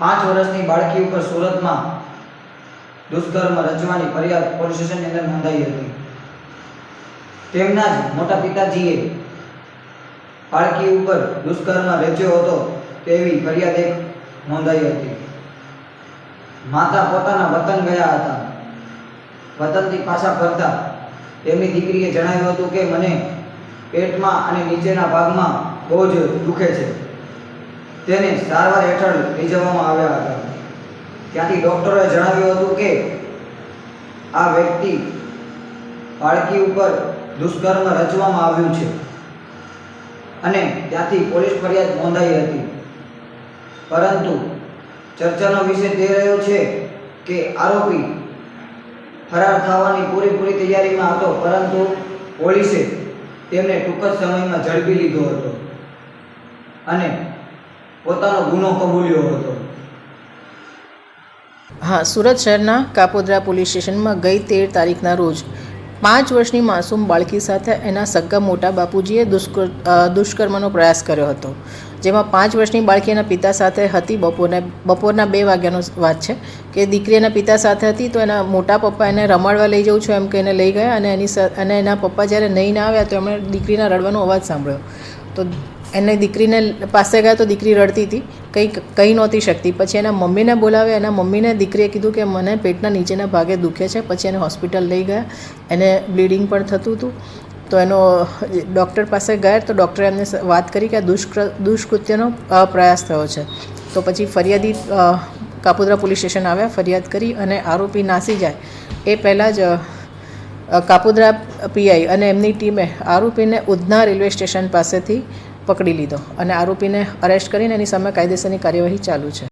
પાંચ વર્ષની બાળકી ઉપર સુરતમાં દુષ્કર્મ રચવાની ફરિયાદ પોલીસ સ્ટેશનની અંદર નોંધાઈ હતી. તેમના જ મોટા પિતાજીએ બાળકી ઉપર દુષ્કર્મ રચ્યો હતો તેવી ફરિયાદ એક નોંધાઈ હતી. માતા પોતાના વતન ગયા હતા. વતનથી પાછા ફરતા તેમની દીકરીએ જણાવ્યું હતું કે મને પેટમાં અને નીચેના ભાગમાં બહુ જ દુખે છે. તેને સારવાર હેઠળ લઈ જવામાં આવ્યા હતા. ત્યાંથી ડૉક્ટરોએ જણાવ્યું હતું કે, આ વ્યક્તિ બાળકી ઉપર દુષ્કર્મ રચવામાં આવ્યું છે અને ત્યાંથી પોલીસ ફરિયાદ નોંધાઈ હતી. પરંતુ ચર્ચાનો વિષય તે રહ્યો છે કે આરોપી ફરાર થવાની પૂરેપૂરી તૈયારીમાં હતો, પરંતુ પોલીસે તેમને ટૂંક જ સમયમાં ઝડપી લીધો હતો. અને પોતાનો ગુનો કબૂલ્યો હતો. હા, સુરત શહેરના કાપોદ્રા પોલીસ સ્ટેશનમાં ગઈ તેર તારીખના રોજ પાંચ વર્ષની માસૂમ બાળકી સાથે એના સગ્ગા મોટા બાપુજીએ દુષ્કર દુષ્કર્મનો પ્રયાસ કર્યો હતો. જેમાં પાંચ વર્ષની બાળકી એના પિતા સાથે હતી. બપોરને, બપોરના બે વાગ્યાનો વાત છે કે દીકરી એના પિતા સાથે હતી તો એના મોટા પપ્પા એને રમાડવા લઈ જઉં છું એમ કહીને લઈ ગયા અને એની અને એના પપ્પા જ્યારે નહીં ના આવ્યા તો એમણે દીકરીના રડવાનો અવાજ સાંભળ્યો. તો એને દીકરીને પાસે ગયા તો દીકરી રડતી હતી. કંઈ કહી નહોતી શકતી. પછી એના મમ્મીને બોલાવ્યા. એના મમ્મીને દીકરીએ કીધું કે મને પેટના નીચેના ભાગે દુખે છે. પછી એને હોસ્પિટલ લઈ ગયા. એને બ્લીડિંગ પણ થતું હતું. તો એનો ડૉક્ટર પાસે ગયા તો ડૉક્ટરે એમને વાત કરી કે આ દુષ્કૃ દુષ્કૃત્યનો પ્રયાસ થયો છે. તો પછી ફરિયાદી કાપુદ્રા પોલીસ સ્ટેશન આવ્યા, ફરિયાદ કરી અને આરોપી નાસી જાય. એ પહેલાં જ કાપોદ્રા પીઆઈ અને એમની ટીમે આરોપીને ઉધના રેલવે સ્ટેશન પાસેથી પકડી લીધો અને આરોપીને અરેસ્ટ કરીને એની સામે કાયદેસરની કાર્યવાહી ચાલુ છે.